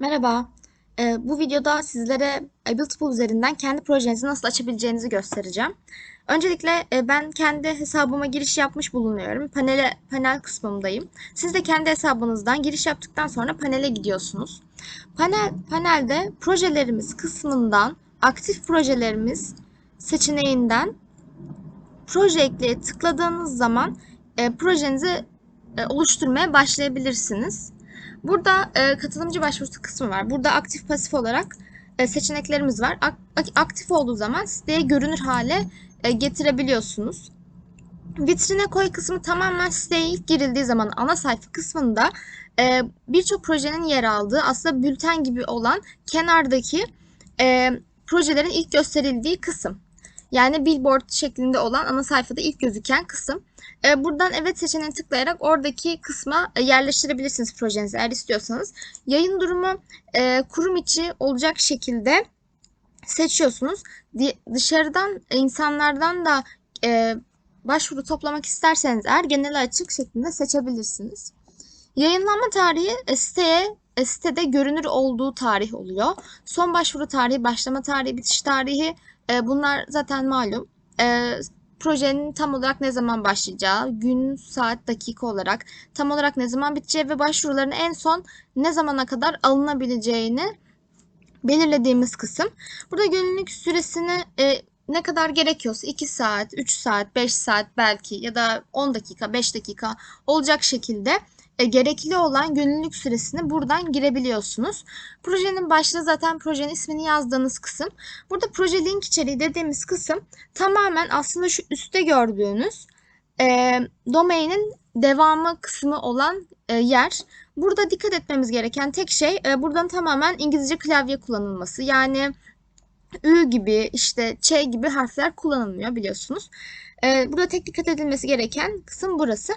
Merhaba. Ee, bu videoda sizlere Abilitypool üzerinden kendi projenizi nasıl açabileceğinizi göstereceğim. Öncelikle e, ben kendi hesabıma giriş yapmış bulunuyorum. Panele, panel kısmındayım. Siz de kendi hesabınızdan giriş yaptıktan sonra panele gidiyorsunuz. Panel, panelde projelerimiz kısmından aktif projelerimiz seçeneğinden proje ekleye tıkladığınız zaman e, projenizi e, oluşturmaya başlayabilirsiniz. Burada e, katılımcı başvurusu kısmı var. Burada aktif pasif olarak e, seçeneklerimiz var. Ak- ak- aktif olduğu zaman siteye görünür hale e, getirebiliyorsunuz. Vitrine koy kısmı tamamen siteye ilk girildiği zaman ana sayfa kısmında e, birçok projenin yer aldığı aslında bülten gibi olan kenardaki e, projelerin ilk gösterildiği kısım. Yani billboard şeklinde olan ana sayfada ilk gözüken kısım. E, buradan evet seçeneğine tıklayarak oradaki kısma e, yerleştirebilirsiniz projenizi eğer istiyorsanız. Yayın durumu e, kurum içi olacak şekilde seçiyorsunuz. Di- dışarıdan insanlardan da e, başvuru toplamak isterseniz eğer genel açık şeklinde seçebilirsiniz. Yayınlanma tarihi e, siteye e, sitede görünür olduğu tarih oluyor. Son başvuru tarihi, başlama tarihi, bitiş tarihi e, bunlar zaten malum. E, projenin tam olarak ne zaman başlayacağı, gün, saat, dakika olarak tam olarak ne zaman biteceği ve başvuruların en son ne zamana kadar alınabileceğini belirlediğimiz kısım. Burada günlük süresini e, ne kadar gerekiyorsa 2 saat, 3 saat, 5 saat belki ya da 10 dakika, 5 dakika olacak şekilde e, gerekli olan günlük süresini buradan girebiliyorsunuz. Projenin başlığı zaten projenin ismini yazdığınız kısım. Burada proje link içeriği dediğimiz kısım tamamen aslında şu üstte gördüğünüz e, domainin devamı kısmı olan e, yer. Burada dikkat etmemiz gereken tek şey e, buradan tamamen İngilizce klavye kullanılması. Yani Ü gibi işte Ç gibi harfler kullanılmıyor biliyorsunuz. E, burada tek dikkat edilmesi gereken kısım burası.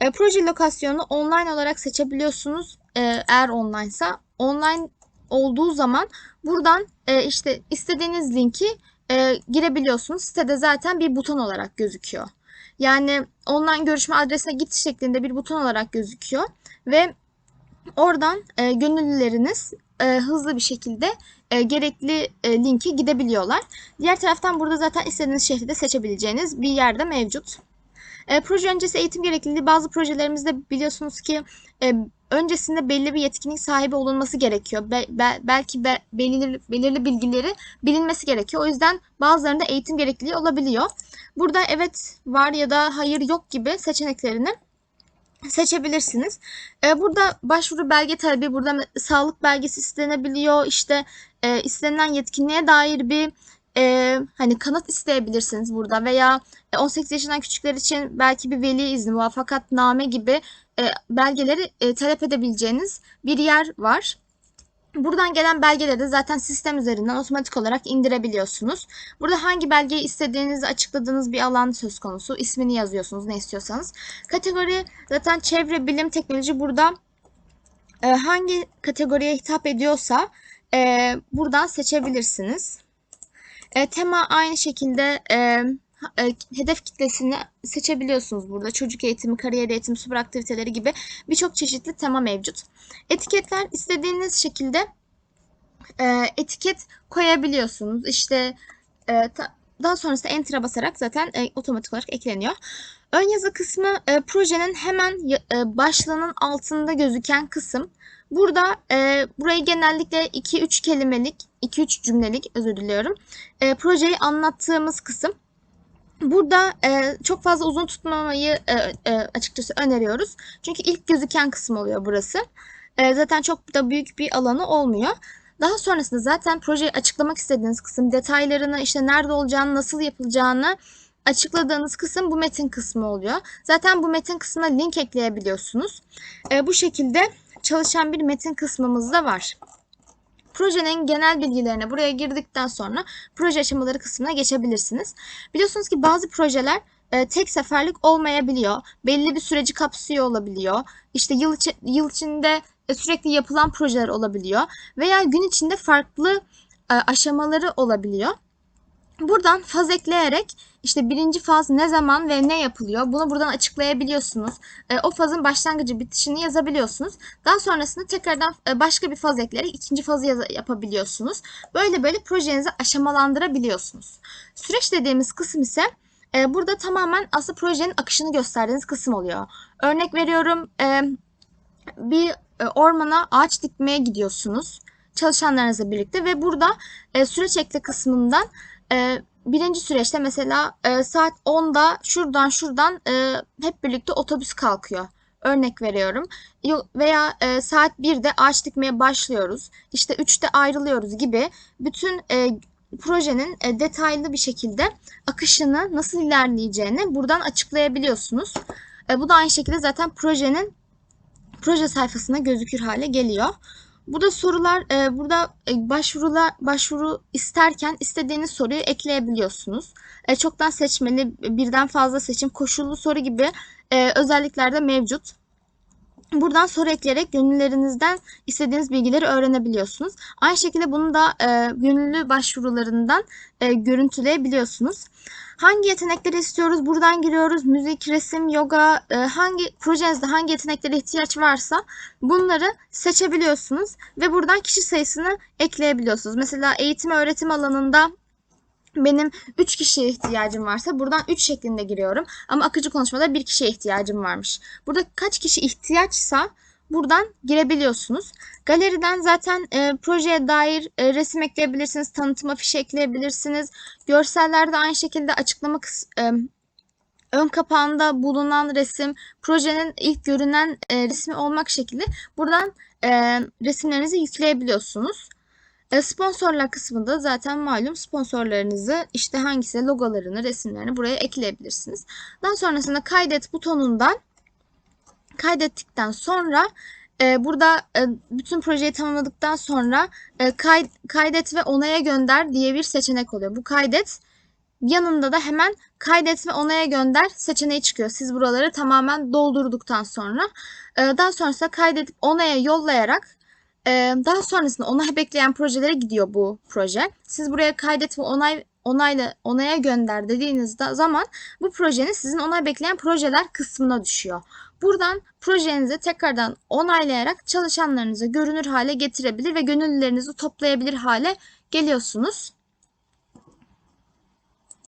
E, proje lokasyonu online olarak seçebiliyorsunuz. E, eğer online'sa online olduğu zaman buradan e, işte istediğiniz linki e, girebiliyorsunuz. Sitede zaten bir buton olarak gözüküyor. Yani online görüşme adresine git şeklinde bir buton olarak gözüküyor ve oradan e, gönüllüleriniz e, hızlı bir şekilde e, gerekli e, linke gidebiliyorlar. Diğer taraftan burada zaten istediğiniz şehri de seçebileceğiniz bir yerde mevcut. E, proje öncesi eğitim gerekliliği bazı projelerimizde biliyorsunuz ki e, öncesinde belli bir yetkinlik sahibi olunması gerekiyor. Be, be, belki be, belirli, belirli bilgileri bilinmesi gerekiyor. O yüzden bazılarında eğitim gerekliliği olabiliyor. Burada evet var ya da hayır yok gibi seçeneklerini seçebilirsiniz. E, burada başvuru belge talebi, burada sağlık belgesi istenebiliyor. İşte e, istenilen yetkinliğe dair bir e, hani kanıt isteyebilirsiniz burada veya 18 yaşından küçükler için belki bir veli izni, muvaffakatname gibi e, belgeleri e, talep edebileceğiniz bir yer var. Buradan gelen belgeleri de zaten sistem üzerinden otomatik olarak indirebiliyorsunuz. Burada hangi belgeyi istediğinizi açıkladığınız bir alan söz konusu. İsmini yazıyorsunuz ne istiyorsanız. Kategori zaten çevre, bilim, teknoloji burada e, hangi kategoriye hitap ediyorsa e, buradan seçebilirsiniz. E, tema aynı şekilde e, e, hedef kitlesini seçebiliyorsunuz burada. Çocuk eğitimi, kariyer eğitimi, süper aktiviteleri gibi birçok çeşitli tema mevcut. Etiketler istediğiniz şekilde e, etiket koyabiliyorsunuz. İşte e, ta, daha sonrasında enter'a basarak zaten e, otomatik olarak ekleniyor. Ön yazı kısmı e, projenin hemen e, başlığının altında gözüken kısım. Burada e, burayı genellikle 2-3 kelimelik, 2-3 cümlelik özür diliyorum. E, projeyi anlattığımız kısım. Burada e, çok fazla uzun tutmamayı e, e, açıkçası öneriyoruz. Çünkü ilk gözüken kısım oluyor burası. E, zaten çok da büyük bir alanı olmuyor. Daha sonrasında zaten projeyi açıklamak istediğiniz kısım, detaylarını, işte nerede olacağını, nasıl yapılacağını açıkladığınız kısım bu metin kısmı oluyor. Zaten bu metin kısmına link ekleyebiliyorsunuz. E, bu şekilde çalışan bir metin kısmımız da var. Projenin genel bilgilerine buraya girdikten sonra proje aşamaları kısmına geçebilirsiniz. Biliyorsunuz ki bazı projeler e, tek seferlik olmayabiliyor. Belli bir süreci kapsıyor olabiliyor. İşte yıl, yıl içinde e, sürekli yapılan projeler olabiliyor. Veya gün içinde farklı e, aşamaları olabiliyor. Buradan faz ekleyerek işte birinci faz ne zaman ve ne yapılıyor bunu buradan açıklayabiliyorsunuz. E, o fazın başlangıcı bitişini yazabiliyorsunuz. Daha sonrasında tekrardan e, başka bir faz ekleyerek ikinci fazı yapabiliyorsunuz. Böyle böyle projenizi aşamalandırabiliyorsunuz. Süreç dediğimiz kısım ise e, burada tamamen aslında projenin akışını gösterdiğiniz kısım oluyor. Örnek veriyorum e, bir e, ormana ağaç dikmeye gidiyorsunuz çalışanlarınızla birlikte ve burada e, süreç ekle kısmından e, birinci süreçte mesela e, saat 10'da şuradan şuradan e, hep birlikte otobüs kalkıyor. Örnek veriyorum. Yo- Veya e, saat 1'de ağaç dikmeye başlıyoruz. İşte 3'te ayrılıyoruz gibi bütün e, projenin e, detaylı bir şekilde akışını nasıl ilerleyeceğini buradan açıklayabiliyorsunuz. E, bu da aynı şekilde zaten projenin proje sayfasına gözükür hale geliyor. Burada sorular, e, burada e, başvurula, başvuru isterken istediğiniz soruyu ekleyebiliyorsunuz. E, çoktan seçmeli, birden fazla seçim, koşullu soru gibi e, özellikler de mevcut. Buradan soru ekleyerek gönüllerinizden istediğiniz bilgileri öğrenebiliyorsunuz. Aynı şekilde bunu da e, gönüllü başvurularından e, görüntüleyebiliyorsunuz. Hangi yetenekleri istiyoruz? Buradan giriyoruz. Müzik, resim, yoga, e, hangi projenizde hangi yeteneklere ihtiyaç varsa bunları seçebiliyorsunuz ve buradan kişi sayısını ekleyebiliyorsunuz. Mesela eğitim öğretim alanında benim 3 kişiye ihtiyacım varsa buradan 3 şeklinde giriyorum. Ama akıcı konuşmada 1 kişiye ihtiyacım varmış. Burada kaç kişi ihtiyaçsa buradan girebiliyorsunuz. Galeriden zaten e, projeye dair e, resim ekleyebilirsiniz, tanıtım afişi ekleyebilirsiniz. Görsellerde aynı şekilde açıklama e, ön kapağında bulunan resim, projenin ilk görünen e, resmi olmak şekilde buradan e, resimlerinizi yükleyebiliyorsunuz. E, Sponsorlar kısmında zaten malum sponsorlarınızı işte hangisi logolarını, resimlerini buraya ekleyebilirsiniz. Daha sonrasında kaydet butonundan kaydettikten sonra e, burada e, bütün projeyi tamamladıktan sonra e, kay- kaydet ve onaya gönder diye bir seçenek oluyor. Bu kaydet yanında da hemen kaydet ve onaya gönder seçeneği çıkıyor. Siz buraları tamamen doldurduktan sonra e, daha sonrasında kaydedip onaya yollayarak ee, daha sonrasında onay bekleyen projelere gidiyor bu proje. Siz buraya kaydet ve onay onayla onaya gönder dediğiniz zaman bu projenin sizin onay bekleyen projeler kısmına düşüyor. Buradan projenizi tekrardan onaylayarak çalışanlarınıza görünür hale getirebilir ve gönüllülerinizi toplayabilir hale geliyorsunuz.